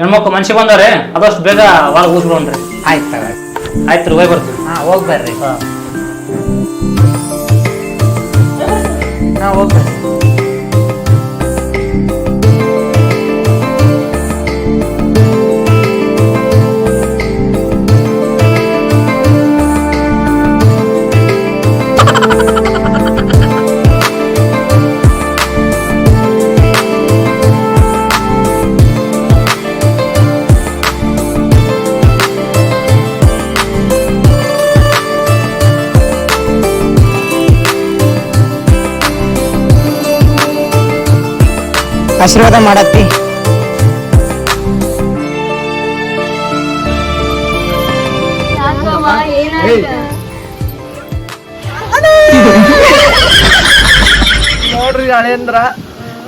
ಹೆಣ್ಮಕ್ಳು ಮನ್ಸಿಗೆ ಬಂದವ್ರೆ ಆದಷ್ಟು ಬೇಗ ಹೊರ ಊದ್ಕೊಂಡ್ರಿ ಆಯ್ತು ಆಯ್ತು ರೀ ಹೋಗಿ ಬರ್ತೀವಿ ಹಾಂ ಹೋಗಿ ಬರ್ರಿ ಹಾಂ. ಹಾಂ ಹೋಗಿ ಬರ್ರಿ ಆಶೀರ್ವಾದ ಮಾಡತ್ತಿ. ನೋಡ್ರಿ ಹಳೇಂದ್ರ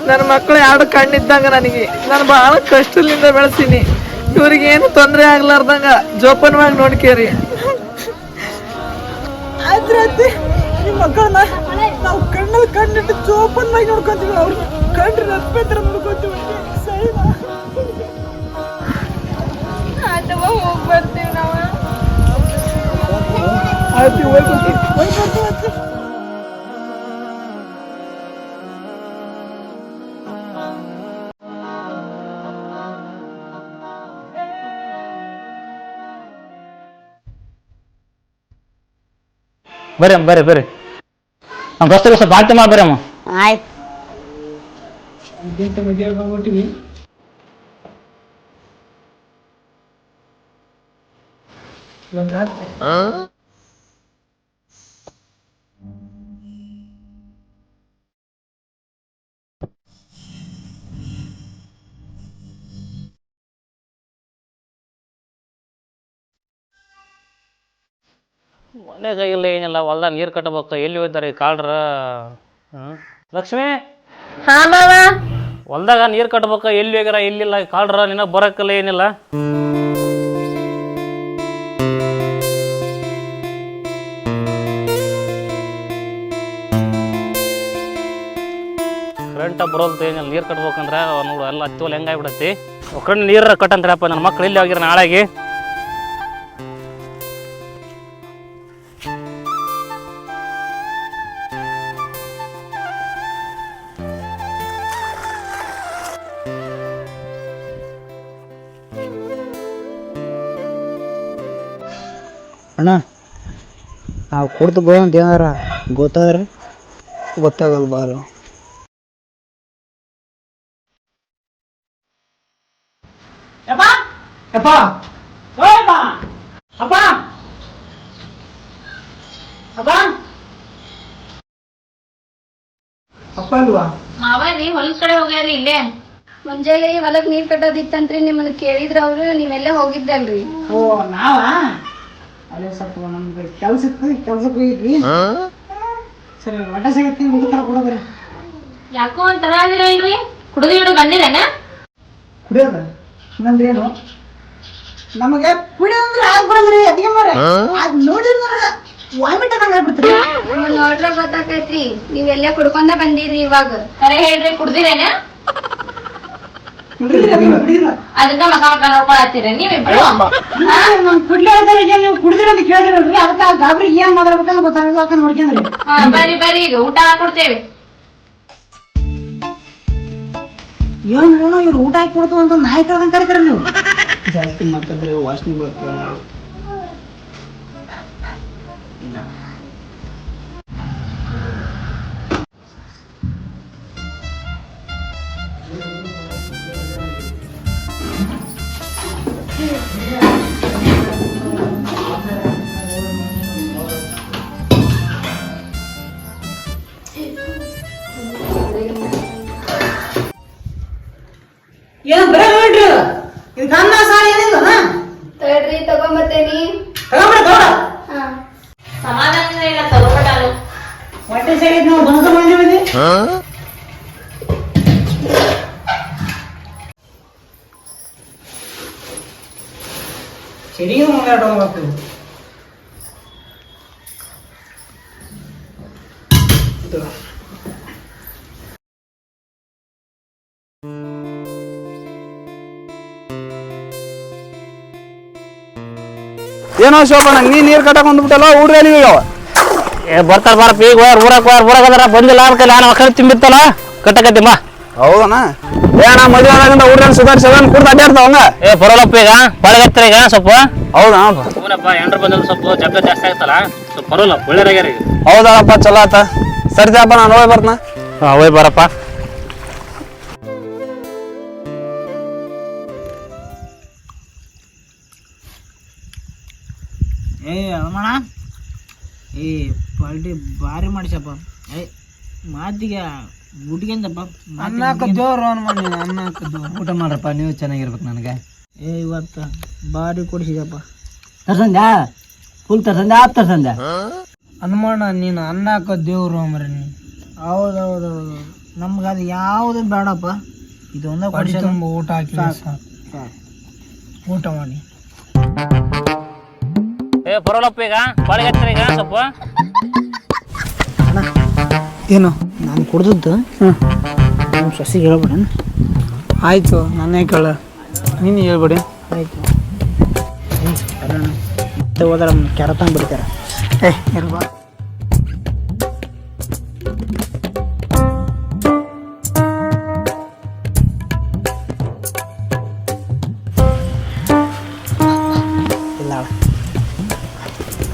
ನನ್ನ ಮಕ್ಕಳು ಎರಡು ಕಣ್ಣಿದ್ದಂಗ ನನಗೆ. ನಾನು ಬಹಳ ಕಷ್ಟದಿಂದ ಬೆಳೆಸೀನಿ. ಇವ್ರಿಗೆ ಏನು ತೊಂದರೆ ಆಗ್ಲಾರ್ದಂಗ ಜೋಪಾನವಾಗಿ ನೋಡ್ಕೇರಿ. ಅದ್ರದ್ದು ನಿಮ್ಮ ಮಕ್ಕಳನ್ನ ನಾವು ಕಣ್ಣಲ್ಲಿ ಕಣ್ಣಿಟ್ಟು ಜೋಪಾನವಾಗಿ ನೋಡ್ಕೊಂತೀವಿ ಅವ್ರು ಕಣ್ರಿ ರತ್ಪೆ ಥರ ನೋಡ್ಕೊಂತೀವಿ ಸರಿನಾ ಹೋಗಿ ಬರ್ತೀವಿ ನಾವು? ಆಯ್ತು ಹೋಗಿ ಬರ್ತೀವಿ. ಹೋಗಿ ಬರ್ತೀವಿ ಆಯ್ತು. ಬರ್ರಿ ಅಮ್ಮ ಬರ್ರಿ ಬರ್ರಿ. ನಮ್ಮ ದೋಸ್ತರಿಗೆ ಸ್ವಲ್ಪ ಬಾಳ್ತಿ ಮಾಡಿ ಬರ್ರಿ ಅಮ್ಮ ಆಯ್ತು ಮನೆಗೆ ಇಲ್ಲ ಏನಿಲ್ಲ ಹೊಲ್ದಾಗ ನೀರು ಕಟ್ಟಬೇಕು ಎಲ್ಲಿ ಹೋಗ್ತಾರೆ ಈ ಕಾಳ್ರ ಹ್ಮ್. ಲಕ್ಷ್ಮಿ? ಹಾ ಮಾವ. ಹೊಲ್ದಾಗ ನೀರು ಕಟ್ಬೇಕು. ಎಲ್ಲಿ ಹೋಗ್ಯಾರ ಎಲ್ಲಿಲ್ಲ ಈ ಕಾಳ್ರ ನಿನ್ನ ಬರಕಲ್ಲ ಏನಿಲ್ಲ. ಕರೆಂಟ ಬರೋಲ್ದು ಏನಿಲ್ಲ. ನೀರು ಕಟ್ಬೇಕಂದ್ರೆ ನೋಡು ಎಲ್ಲ ಹತ್ತಿವಲ್ಲ ಹೆಂಗಾಗ್ಬಿಡತ್ತಿ ಒಕ್ಕಣ್ಣ ನೀರು ಕಟ್ಟಂತ್ರಪ್ಪ ನನ್ನ ಮಕ್ಳು ಇಲ್ಲಿ ಹೋಗಿರ ನಾಳೆಗೆ. ಅಣ್ಣ ನಾವು ಕುಡ್ದು ಗೋವಂತ ಏನಾರ ಗೊತ್ತಾದ್ರೆ ಗೊತ್ತಾಗಲ್ಲ ಬಾರು ಅಪ್ಪ ಅಲ್ವಾ ಮಾವ ರೀ ಹೊಲದ ಕಡೆ ಹೋಗ್ಯಾರಿ ಇಲ್ಲೇ? ಮುಂಜಾನೆ ಹೊಲಕ್ ನೀರ್ ಕಟ್ಟೋದಿತ್ತಂತ್ರಿ ನಿಮ್ಮನ್ನ ಕೇಳಿದ್ರ ಅವ್ರು ನೀವೆಲ್ಲ ಹೋಗಿದ್ದಲ್ರಿ ಓ ನಾವ? ಅಲ್ಲೇ ಸ್ವಲ್ಪ ನಮ್ಗೆ ಕೆಲ್ಸ ಇತ್ತು ಕೆಲ್ಸಕ್ಕೆ ಹೋಗಿದ್ವಿ ಸರಿ ಒಟ್ಟ ಸಿಗತ್ತಿ ಮುಗಿತಾರ ಕೊಡೋದ್ರಿ ಯಾಕೋ ಒಂಥರ ಆಗಿರ ಇಲ್ರಿ ಕುಡಿದು ಹಿಡಿದು ಬಂದಿರೇನ ಕುಡಿಯೋದ? ಏನು? ನಮಗೆ ಕುಡಿಯೋದ್ರೆ ಆಗ್ಬಿಡೋದ್ರಿ ಅದಕ್ಕೆ ಮರೆ. ಅದ್ ನೋಡಿದ್ರೆ ವಾಮಿಟ್ ಅನ್ನಂಗ್ ಆಗ್ಬಿಡ್ತ್ರಿ ನೋಡ್ರ ಗೊತ್ತಾಕೈತ್ರಿ ನೀವೆಲ್ಲ ಕುಡ್ಕೊಂಡ ಬಂದಿರಿ ಇವಾಗ. ಕರೆ ಹೇಳ್ರಿ ಕುಡ್ದಿರೇನ? ಅದಕ್ಕ ಮಕ ಮಕ ನೋಡ್ಕೊಳತ್ತೀರ? ನೀವಿಬ್ರು? ನಮ್ ಕುಡ್ಲಿ ಹೇಳ್ತಾರೆ ನೀವು ಕುಡಿದ್ರಿ ಅಂತ ಅದಕ್ಕೆ ಗಾಬರಿ ಏನ್ ಮಾತಾಡ್ಬೇಕಂತ ಗೊತ್ತಾಗಲ್ಲ ಅದಕ್ಕೆ ನೋಡ್ಕೊಂಡ್ರಿ. ಹಾ, ಬರ್ರಿ ಬರ್ರಿ ಈಗ ಊಟ ಹಾಕೊಡ್ತೇವೆ. ಏನ್ ಹೇಳೋ ಇವ್ರು ಊಟ ಹಾಕಿ ಕೊಡ್ತು ಅಂತ ನಾಯಿ ಕಳ್ದಂಗ್ ಕರಿತಾರ ನೀವು? ಜಾಸ್ತಿ ಮಾತಾಡಿದ್ರೆ ವಾಸನೆ ಬರ್ತದೆ ಬಟ್ಟೆ ಸೇರಿದ್ ನಾವು ಬನಕ ಬಂದಿವಿ ശരിക്കും നമ്മളായിട്ട് ಏನೋ ಶೋಭಣ್ಣ ನೀ ನೀರ್ ಕಟ್ಟಕ್ ಬಂದ್ಬಿಟ್ಟಲ್ಲ ಊಡ್ರಲ್ಲಿ ಹೋಗ್ಯಾವ? ಬರ್ತಾರ ಬಾರಪ್ಪ ಈಗ ಹೋಗ್ಯಾರ ಊರಾಗ ಊರಾಗ ಅದಾರ ಬಂದಿಲ್ಲ ಅದಕ್ಕೆ ನಾನು ಮಕ್ಕಳು ತುಂಬಿತ್ತಲ್ಲ ಕಟ್ಟಕತ್ತಿ ಬಾ. ಏ ಏನ ಮದುವೆ ಆದಾಗಿಂದ ಹುಡುಗನ ಸುಧಾರಿಸಿ ಅದನ್ನ ಕುಡ್ದು ಅಡ್ಡಾಡ್ತಾವಂಗ ಏ ಬರೋಲ್ಲಪ್ಪ ಈಗ. ಒಳಗತ್ತರ ಈಗ ಸ್ವಲ್ಪ? ಹೌದಾ? ಹೂನಪ್ಪ ಎಂಡ್ರ ಬಂದಲ್ಲ ಸ್ವಲ್ಪ ಜಗ್ಗ ಜಾಸ್ತಿ ಆಗ್ತಲ್ಲ? ಸ್ವಲ್ಪ ಬರೋಲ್ಲ ಒಳ್ಳೆದಾಗ್ಯಾರ ಈಗ. ಹೌದಳಪ್ಪ ಚಲೋ ಆತ. ಸರಿದಪ್ಪ ನಾನು ಹೋಗಿ ಬರ್ತನ. ಹಾಂ ಹೋಯ್ ಬರಪ್ಪ. ಏ ಅಮ್ಮಣ ಏ ಪಾಲ್ಟಿ ಭಾರಿ ಮಾಡಿಸಪ್ಪ ಏ ಮಾತಿಗೆ ಗುಡ್ಗಿಂದಪ್ಪ ಅನ್ನಾಕ ಜೋರು ಅನ್ಮನಿ ಅನ್ನಾಕ ಜೋರು. ಊಟ ಮಾಡ್ರಪ್ಪ ನೀವು ಚೆನ್ನಾಗಿರ್ಬೇಕು ನನಗೆ. ಏ ಇವತ್ತು ಭಾರಿ ಕೊಡಿಸಿದಪ್ಪ ತರ್ಸಂದ ಫುಲ್ ತರ್ಸಂದ ಆಪ್ ತರ್ಸಂದ ಹನುಮಾನ ನೀನು ಅನ್ನಾಕ ದೇವ್ರು ಅಮ್ರಿ ನೀ ಹೌದೌದೌದು. ನಮ್ಗೆ ಅದು ಯಾವುದು ಬೇಡಪ್ಪ. ಇದೊಂದು ಕೊಡಿಸಿ ಊಟ ಹಾಕಿ ಊಟ ಮಾಡಿ. ಏ ಬರೋಲ್ಲಪ್ಪ ಈಗ. ಒಳಗತ್ತರ ಈಗ ಸ್ವಲ್ಪ. ಏನು? ನಾನು ಕುಡ್ದದ್ದು? ನಮ್ಮ ಸೊಸಿಗೆ ಹೇಳ್ಬೇಡ ಆಯಿತು ನಾನೇ ಕೇಳ. ನೀನು ಹೇಳ್ಬೇಡಿ. ಆಯ್ತು. ಹೋದ್ರೆ ಕೆರತಂಗ್ ಬಿಡ್ತಾರೆ. ಏ ಇಲ್ವಾ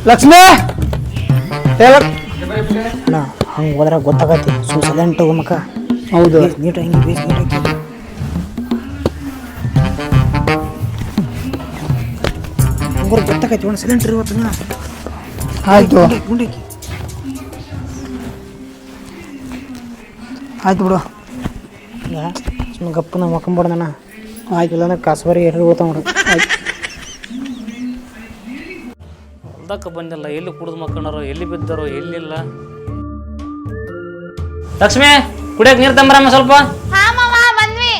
ಲಕ್ಷ್ಮಿ! ಹೇಳ ಅಣ್ಣ ಹಂಗೆ ಹೋದ್ರೆ ಗೊತ್ತಾಗತ್ತೆ. ಸುಮ್ ಸೈಲೆಂಟ್ ಹೋಗಮಕ್ಕ ಹೌದು. ನೀಟಾಗಿ ಹಿಂಗೆ ಬೇಸ್ ನೀಟ್ ಹಾಕಿ ಹಂಗಾರೆ ಗೊತ್ತಾಗತ್ತೆ ಒಂದು ಸೈಲೆಂಟ್ ಇರುವತ್ತು ಅಣ್ಣ. ಆಯ್ತು. ಗುಂಡಕ್ಕಿ ಆಯ್ತು ಬಿಡು. ಸುಮ್ಮನೆ ಗಪ್ಪನ ಮಕ್ಕಂಬಿಡೋಣ ಆಯ್ತು. ಇಲ್ಲ ಅಂದ್ರೆ ಕಾಸುವರಿ ಎರಡು ಹೋಗ್ತಾವ ನೋಡು. ಆಯ್ತು. ಹೊಲ್ದಕ್ಕೆ ಬಂದಿಲ್ಲ. ಎಲ್ಲಿ ಕುಡಿದು ಮಕ್ಕಳರು ಎಲ್ಲಿ ಬಿದ್ದರು ಎಲ್ಲಿಲ್ಲ. ಲಕ್ಷ್ಮಿ ಕುಡಿಯಕ್ ನೀರು ತಂಬರಮ್ಮ ಸ್ವಲ್ಪ? ಹಾ ಮಾವ ಬಂದ್ವಿ.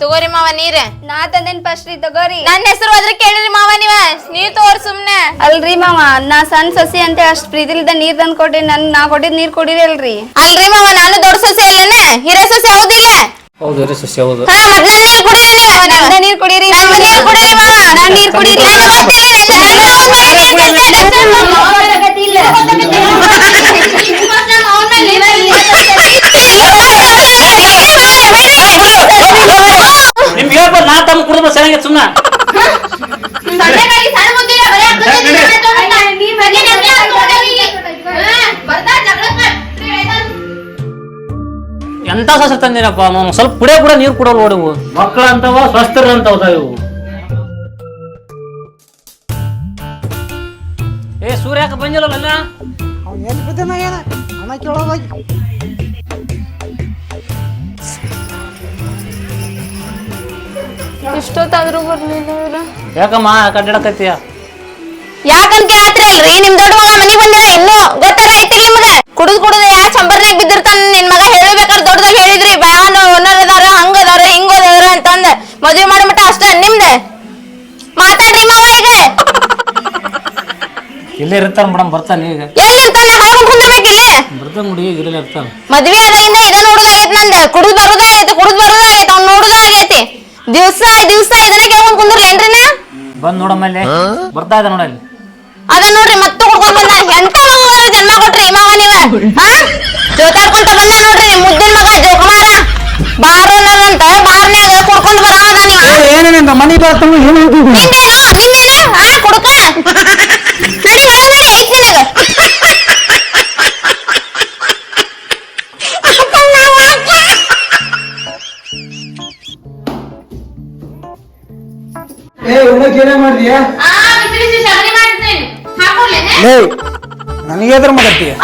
ತಗೋರಿ ಮಾವ. ನೀರ. ನಾ ತಂದೇನ್ ಫಸ್ಟ್ ರೀ ತಗೋರಿ ನನ್ನ ಹೆಸರು ಅದ್ರ ಕೇಳಿರಿ ಮಾವ ನೀವ. ನೀರ್ ತಗೋರಿ ಸುಮ್ನೆ. ಅಲ್ರಿ ಮಾವ ನಾ ಸಣ್ಣ ಸಸಿ ಅಂತ ಅಷ್ಟ್ ಪ್ರೀತಿಲಿದ್ದ ನೀರ್ ತಂದ್ ಕೊಟ್ರಿ ನನ್ ನಾ ಕೊಟ್ಟಿದ್ ನೀರ್ ಕುಡೀರಿ ಅಲ್ರಿ ಅಲ್ರಿ ಮಾವ ನಾನು ದೊಡ್ಡ ಸಸಿ ಅಲ್ಲೇನೆ. ಹಿರೇ ಸಸಿ ಹೌದಿಲ್ಲ? ಹೌದು ರೀ ಸಸಿ ಹೌದು. ಹಾ ನನ್ ನೀರ್ ಕುಡಿರಿ ನೀರ್ ಕುಡಿರಿ. ನೀರ್ ಕುಡೀರಿ ನೀರ್ ನಿಮ್ಗೆ ಹೇಳ್ಬೋದು ನಾ ತಮ್ಮ ಕುಡಿದು ಸರಿಯಾಗಿ ಸುಮ್ಮನೆ ಎಂತ ಸಸ್ತ ತಂದಿನಪ್ಪ ನಾನು ಸ್ವಲ್ಪ ಕುಡಿಯೋ ಕೂಡ ನೀರು ಕೂಡ ನೋಡಿ ಮಕ್ಕಳು ಮಕ್ಕಳ ಅಂತವ ಸ್ವಸ್ಥರ ಅಂತವ ಇವು ಸೂರ್ಯ ಯಾಕೆ ಬಂದಿಲ್ಲ ಅಲ್ಲ ಅವ್ನು ಎಲ್ಲಿ ಬಿದ್ದಾನ ಏನ ಅಣ್ಣ ಕೇಳೋದಾಗಿ ಇಷ್ಟೊತ್ತಾದ್ರೂ ಬರ್ಲಿಲ್ಲ ಇವ್ರು ಯಾಕಮ್ಮ ಕಡ್ಡಾಡಕತ್ತೀಯ ಯಾಕಂತ ಕೇಳತ್ರಿ ನಿಮ್ ದೊಡ್ಡ ಮಗ ಮನಿಗ್ ಬಂದಿಲ್ಲ ಇನ್ನು. ಗೊತ್ತಾಗೈತಿ ನಿಮ್ಗ. ಕುಡಿದ್ ಕುಡಿದ ಯಾ ಚಂಬರ್ನಾಗ ಬಿದ್ದಿರ್ತಾನ ನಿನ್ ಮಗ ಹೇಳಬೇಕಾದ್ರೆ ದೊಡ್ಡದಾಗ ಹೇಳಿದ್ರಿ. ಬ್ಯಾನ್ ಓನರ್ ಅದಾರ ಹಂಗ ಅದಾರ ಹಿಂಗ ಅದಾರ ಅಂತಂದ ಮದ್ವೆ ಇಲ್ಲೇ ಇರ್ತಾನ ಮೇಡಮ್ ಬರ್ತಾನೆ ಈಗ. ಎಲ್ಲಿ ಇರ್ತಾನೆ? ಹಾಕೊಂಡ್ ಕುಂದಿರ್ಬೇಕಿಲ್ಲ ಬರ್ತಾನ ನೋಡಿ ಈಗ ಇಲ್ಲೇ ಇರ್ತಾನ. ಮದ್ವೆ ಆದಾಗಿಂದ ಇದ ನೋಡುದಾಗೈತಿ ನಂದ ಕುಡಿದ್ ಬರುದಾಗೈತಿ ಕುಡಿದ್ ಬರುದಾಗೈತಿ ಅವ್ನ್ ನೋಡುದಾಗೈತಿ ದಿವ್ಸ ದಿವ್ಸ ಇದನ್ನ ಕೇಳ್ಕೊಂಡ್ ಕುಂದಿರ್ಲೇನ್ರಿ ನಾ ಬಂದ್ ನೋಡಮ್ಮಲ್ಲಿ ಬರ್ತಾ ಇದ್ದ ನೋಡಲ್ಲಿ ಅದ ನೋಡ್ರಿ ಮತ್ತೆ ಹುಡ್ಕೊಂಡ್ ಬಂದ ಎಂತ ಮಗನಿಗೆ ಜನ್ಮ ಕೊಟ್ರಿ ಮಾವ ನೀವ ಹಾ? ಜೋತಾಡ್ಕೊಂತ ಬಂದ ನೋಡ್ರಿ ಮುದ್ದಿನ ಮಗ ಜೋಕುಮಾರ ಬಾರೋನಂತ ಬಾರ್ನ್ಯಾಗ ಕುಡ್ಕೊಂಡ್ ಬರಾದ ನೀವ? ಏನೇನಿಂದ ಮನಿ ಬರ್ತಾನ ಏನು. ಏನು ಮಾಡೋಂಗಿಲ್ಲ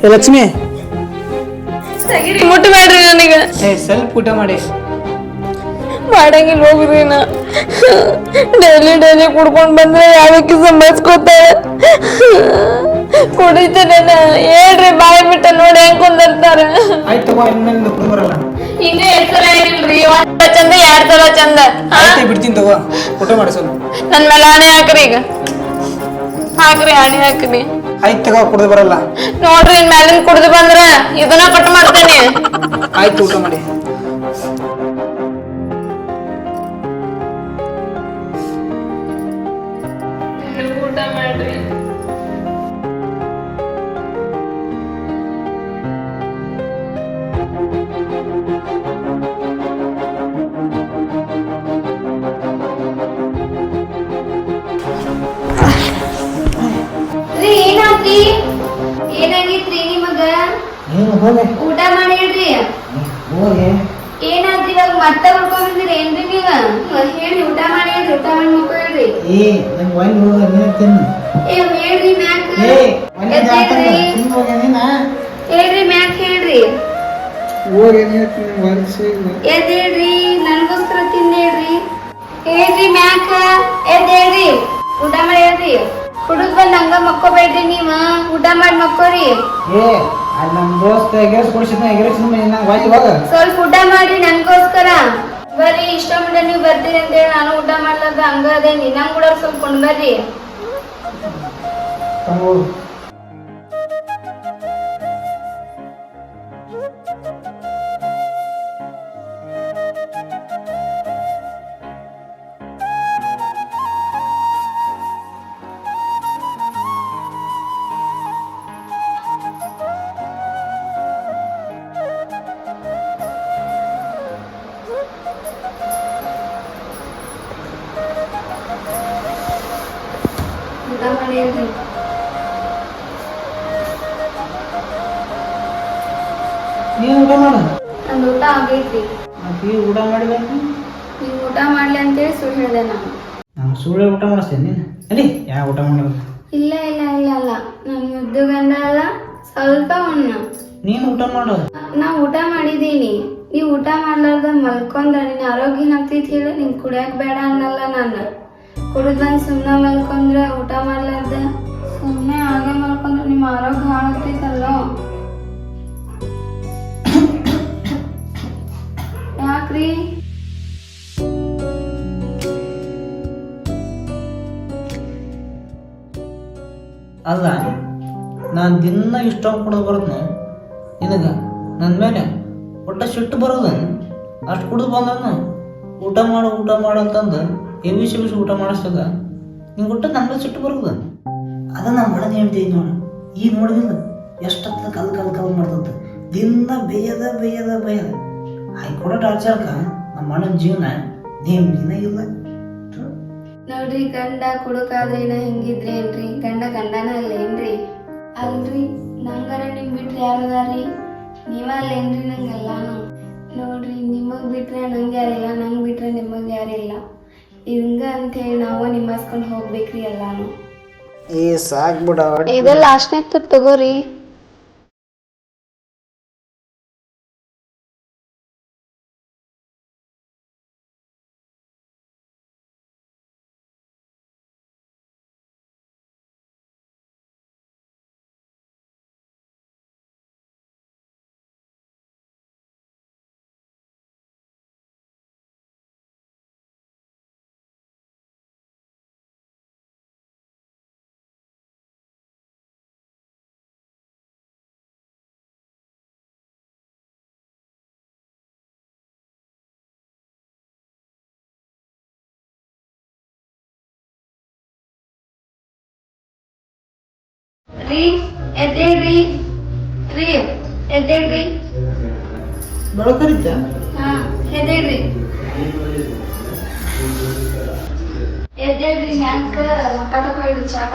ಏ ಲಕ್ಷ್ಮಿ ಮುಟ್ಟಬೇಡ್ರಿ ನನಗೆ. ಏ ಸ್ವಲ್ಪ ಊಟ ಮಾಡಿ. ಮಾಡಂಗಿಲ್ಲ ಹೋಗ್ರಿ ನಾ. ಡೈಲಿ ಡೈಲಿ ಕುಡ್ಕೊಂಡ್ ಬಂದ್ರೆ ಯಾವಕ್ಕೆ ಸಂಭಾಳಿಸ್ಕೋತಾಳೆ ಕುಡಿತೇನೆ ಹೇಳ್ರಿ ಬಾಯಿ ಬಿಟ್ಟ ನೋಡಿ ಹೆಂಗ್ ಕುಂದಿರ್ತಾರ. ಆಯ್ತು ತಗೋ ಇನ್ಮೇಲಿಂದ ಕುಡಿ ಬರಲ್ಲ. ಇನ್ನೂ ಸಲ ಏನಿಲ್ರಿ ಒಂದ್ ಚಂದ ಎರಡ್ ಸಲ ಚಂದ. ಹಾ? ಆಯ್ತು ಬಿಡ್ತೀನಿ ತಗೋ. ಊಟ ಮಾಡಿಸೋದು ನನ್ ಮೇಲೆ ಹಣೆ ಹಾಕ್ರಿ ಈಗ. ಹಾಕ್ರಿ ಆಣೆ ಹಾಕ್ರಿ. ಆಯ್ತು ತಗೋ ಕುಡಿದು ಬರಲ್ಲ. ನೋಡ್ರಿ ಇನ್ ಮ್ಯಾಲಿನ ಕುಡ್ದು ಬಂದ್ರ ಇದನ್ನ ಕಟ್ ಮಾಡ್ತೇನೆ. ಆಯ್ತು ಊಟ ಮಾಡಿ. ಊಟ ಮಾಡ್ರಿ. ಹೇಳಿ ಊಟ ಮಾಡಿ ಊಟ ಮಾಡಿ ಮಕ್ಕಳ್ರಿ ಏ ನಂಗೆ ಒಯ್ದು ಹೋಗ ನೀನು ತಿನ್ನು ಏ ಹೇಳ್ರಿ ಮ್ಯಾಕ್. ಏ ಒಂದೇ ಎದ್ದೇಳ್ರಿ. ತಿನ್ನು ಹೋಗಿ ನೀನ. ಹೇಳ್ರಿ ಮ್ಯಾಕ್ ಹೇಳ್ರಿ. ಹೋಗಿ ಹೇಳ್ರಿ ನನ್ಗೋಸ್ಕರ ತಿಂದೇಳ್ರಿ ಹೇಳ್ರಿ. ಮ್ಯಾಕ್ ಏ ಹೇಳ್ರಿ ಊಟ ಮಾಡಿ ಹೇಳ್ರಿ. ಹುಡುಗ ಬಂದ್ ಹಂಗ ಮಕ್ಕೋಬೇಡ್ರಿ ನೀವ. ಊಟ ಮಾಡಿ ಮಕ್ಕೋರಿ. ಏ ಅಲ್ಲಿ ನಮ್ಮ ದೋಸ್ತ ಎಗರಸ್ ಕೊಡ್ಸಿದ್ನ ಎಗರಸ್ ನಂಗೆ ಒಯ್ದು ಹೋಗ. ಸ್ವಲ್ಪ ಊಟ ಮಾಡಿ ನನ್ಗೋಸ್ಕರ. ಹೇಳಿ ನಾನು ಊಟ ಮಾಡ್ಲಾರ್ದ ಹಂಗ ಅದೇನಿ ನಂಗ್ ಕೂಡ ಸ್ವಲ್ಪ ಕೊಂಡ್ ಹೇಳ್ರಿ ನೀನು ಊಟ ಮಾಡು? ನಂದು ಊಟ ಆಗೈತ್ರಿ ಮತ್ತೆ ಊಟ ಮಾಡಿಬೇಕು? ನೀವು ಊಟ ಮಾಡ್ಲಿ ಅಂತೇಳಿ ಸುಳ್ಳು ಹೇಳ್ದೆ ನಾನು. ನಾನು ಸುಳ್ಳು ಊಟ ಮಾಡಿಸ್ತೇನೆ ನೀನು. ಅಲ್ಲಿ ಯಾ ಊಟ ಮಾಡೋದು ಇಲ್ಲ ಇಲ್ಲ ಇಲ್ಲ ಅಲ್ಲ ನಾನು ಮುದ್ದು ಗಂಡ ಅಲ್ಲ ಸ್ವಲ್ಪ ಉಣ್ಣ. ನೀನು ಊಟ ಮಾಡೋದು ನಾ ಊಟ ಮಾಡಿದ್ದೀನಿ. ನೀವು ಊಟ ಮಾಡ್ಲಾರ್ದ ಮಲ್ಕೊಂಡ್ರೆ ನಿನ್ನ ಆರೋಗ್ಯ ಏನಾಗ್ತೈತಿ ಹೇಳಿ. ನಿಂಗೆ ಕುಡಿಯಕ್ ಬೇಡ ಅನ್ನಲ್ಲ ನಾನು. ಕುಡಿದ್ ಸುಮ್ಮನೆ ಮಲ್ಕೊಂಡ್ರೆ ಊಟ ಮಾಡ್ಲಾರ್ದ. ಸುಮ್ಮನೆ ಹಾಗೆ ಮಲ್ಕೊಂಡ್ರೆ ನಿಮ್ಮ ಆರೋಗ್ಯ ಹಾಳಾಗ್ತೈತಲ್ಲ. ಯಾಕ್ರಿ? ಅಲ್ಲ, ನಾನು ದಿನ ಇಷ್ಟ ಕುಡಿದು ಬರೋದ್ನ? ನಿನಗೆ? ನನ್ನ ಮೇಲೆ ಒಟ್ಟ ಸಿಟ್ಟು ಬರೋದ ಅಷ್ಟು ಕುಡಿದು ಬಂದನು ಊಟ ಮಾಡು ಊಟ ಮಾಡು ಅಂತಂದು? ಬಿಸಿ ಊಟ ಮಾಡಿಸ್ತದ ನಿಂಗೆ ಊಟ ನನ್ನ ಸಿಟ್ಟು ಬರೋದ? ಅದ ನೋಡಿ ಮಾಡೋದು ಹೇಳ್ತೀನಿ ನೋಡು. ಈಗ ನೋಡಿದಿಲ್ಲ ಎಷ್ಟತ್ತ ಕಲ್ ಕಲ್ ಕಲ್ ಮಾಡ್ತದ ದಿನ ಬೇಯದ ಬೇಯದ ಬೇಯದ. ಆಯ್ ಕೂಡ ಟಾರ್ಚರ್ಕ ನಮ್ಮ ಅಣ್ಣನ ಜೀವನ ನೇಮ್ದಿನ ಇಲ್ಲ. ನೋಡ್ರಿ, ಗಂಡ ಕುಡುಕಾದ್ರೇನ ಹಿಂಗಿದ್ರಿ ಏನ್ರಿ? ಗಂಡ ಗಂಡನ ಅಲ್ಲೇನ್ರಿ ಅಲ್ರಿ, ನಂಗಾರ ನಿಮ್ ಬಿಟ್ರೆ ಯಾರದಾರಿ ನೀವ ಅಲ್ಲೇನ್ರಿ ನಂಗೆಲ್ಲಾನು? ನೋಡ್ರಿ, ನಿಮಗ್ ಬಿಟ್ರೆ ನಂಗೆ ಯಾರಿಲ್ಲ ನಂಗ್ ಬಿಟ್ರೆ ನಿಮಗ್ ಯಾರಿಲ್ಲ. ಹಿಂಗ ಅಂತ ಹೇಳಿ ನಾವು ನಿಮ್ಮಸ್ಕೊಂಡು ಹೋಗ್ಬೇಕ್ರಿ ಎಲ್ಲಾನು. ಏ ಸಾಕ್ ಬಿಡ ಇದು ಲಾಸ್ಟ್ನೇ ತಗೋರಿ. ರೀ ಎದ್ದೇಳ್ರಿ ರೀ ಎದ್ದೇಳ್ರಿ ಬೆಳಕರಿತ ಹಾ ಎದ್ದೇಳ್ರಿ ಎದ್ದೇಳ್ರಿ ಹ್ಯಾಂಕ ಮಕ್ಕ ಹೇಳಿ ಚಾಕ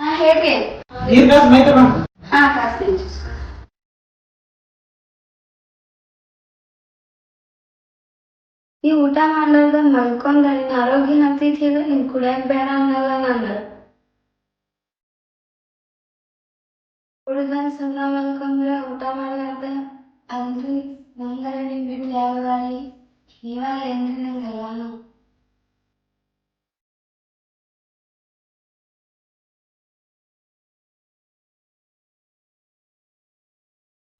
ಹಾ ಹೇಳ್ರಿ ನೀರ್ ಕಾಸ್ ಮೈ ತಗೊಂಡು ಹಾ ಕಾಸ್ತೀನಿ ಈ ಊಟ ಮಾಡ್ಲಾರ್ದ ಮಲ್ಕೊಂಡ ನಿನ್ನ ಆರೋಗ್ಯ ಆಗ್ತೈತಿ ಹೇಳ ನೀನ್ ಕುಡಿಯಕ್ ಬೇಡ ಅನ್ನಲ್ಲ ನಾನು ಕುಡಿದ ಸುಮ್ಮನೆ ಮಲ್ಕೊಂಡ್ರೆ ಊಟ ಮಾಡ್ಲಾರ್ದ ಅಲ್ರಿ ನಂಗಾರ ನಿಮ್ ಬಿಟ್ಟು ಯಾವ್ದಾರಿ ನಂಗೆ ನಂಗೆಲ್ಲಾನು